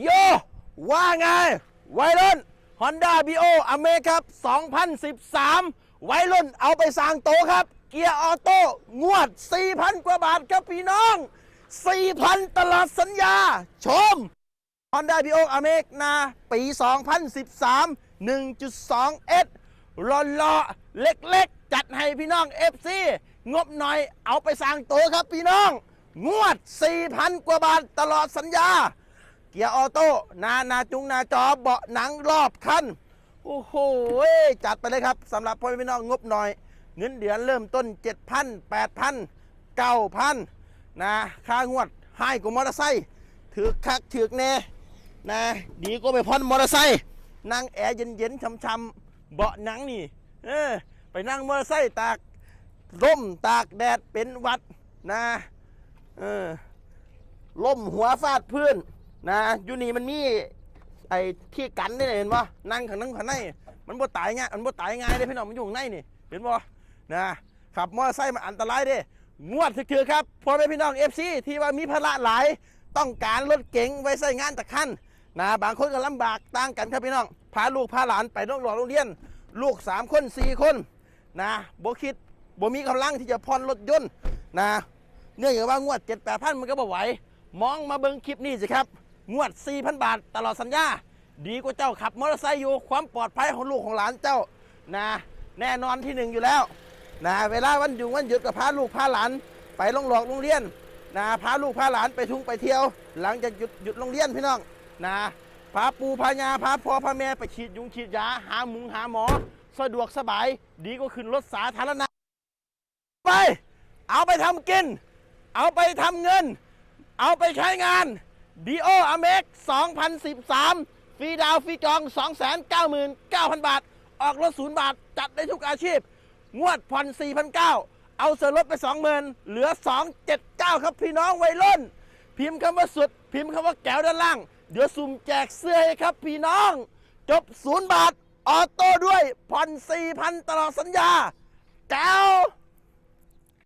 โย ว่าไงไวรุ่น Honda b o อเมครับ 2013ไวรุ่นเอาไปสร้างโตครับ เกียร์ออโต้ งวด 4,000 กว่าบาทครับพี่น้อง 4,000 ตลอดสัญญา ชม Honda b o อเมกนาปี 2013 1.2S รอลอเล็กๆ จัดให้พี่น้อง FC งบหน่อยเอาไปสร้างโตครับพี่น้อง งวด 4,000 กว่าบาทตลอดสัญญา เกียร์ออโต้หนาหนาจุงหนาจอเบาะหนังรอบคันโอ้โหจัดไปเลยครับสำหรับพ่อแม่พี่น้องงบหน่อย เงินเดือนเริ่มต้น 7,000 8,000 9,000นะค่างวดให้กว่ามอเตอร์ไซค์ถือคักถือแน่นะดีก็ไปพ่อนมอเตอร์ไซค์นั่งแอร์เย็นๆช่ำๆเบาะหนังนี่เออไปนั่งมอเตอร์ไซค์ตากร่มตากแดดเป็นวัดนะเออล่มหัวฟาดพื้น นะอยู่นี่มันมีไอ้ที่กันนี่เห็นป่ะนั่งข้างนั่งข้างในมันบ่ตายง่ายมันบ่ตายง่ายเลยพี่น้องมันอยู่ข้างในนี่เห็นป่ะนะขับมอเตอร์ไซค์มันอันตรายเด้งวดถือครับพ่อแม่พี่น้องเอฟซีที่ว่ามีภาระหลายต้องการรถเก๋งไว้ใช้งานตะคันนะบางคนก็ลำบากต่างกันครับพี่น้องพาลูกพาหลานไปโรงเรียนโรงเรียน ลูกสามคนสี่คนนะบ่คิดบ่มีกำลังที่จะผ่อนรถยนต์นะเนื่องจากว่างวด 7 8พันมันก็บ่ไหว มองมาเบิ่งคลิปนี้สิครับ งวด 4,000 บาท ตลอดสัญญา ดีกว่าเจ้าขับมอเตอร์ไซค์อยู่ความปลอดภัยของลูกของหลานเจ้านะแน่นอนที่หนึ่งอยู่แล้วนะเวลาวันหยุดวันหยุดก็พาลูกพาหลาน ไปโรงหลอกโรงเรียนนะพาลูกพาหลานไปทุ่งไปเที่ยว หลังจากหยุดหยุดโรงเรียนพี่น้องนะพาปูพายาพาพ่อพาแม่ไปฉีดยุงฉีดยาหาหมุงหาหมอ สะดวกสบายดีกว่าขึ้นรถสาธารณะไป เอาไปทำกิน เอาไปทำเงิน เอาไปใช้งาน d โออเมก2013 ฟรีดาวฟรีจอง 299,000 บาท ออกรถศูนย์บาท จัดได้ทุกอาชีพ งวดผ่อน4,900 เอาเส่วนลดไป 20,000 เหลือ 279 ครับพี่น้องวัยรุ่น พิมพ์คำว่าสุด พิมพ์คำว่าแก้วด้านล่าง เดี๋ยวสุ่มแจกเสื้อให้ครับพี่น้อง จบศูนย์บาท ออโต้ด้วยผ่อน4,000 ตลอดสัญญาแก้ว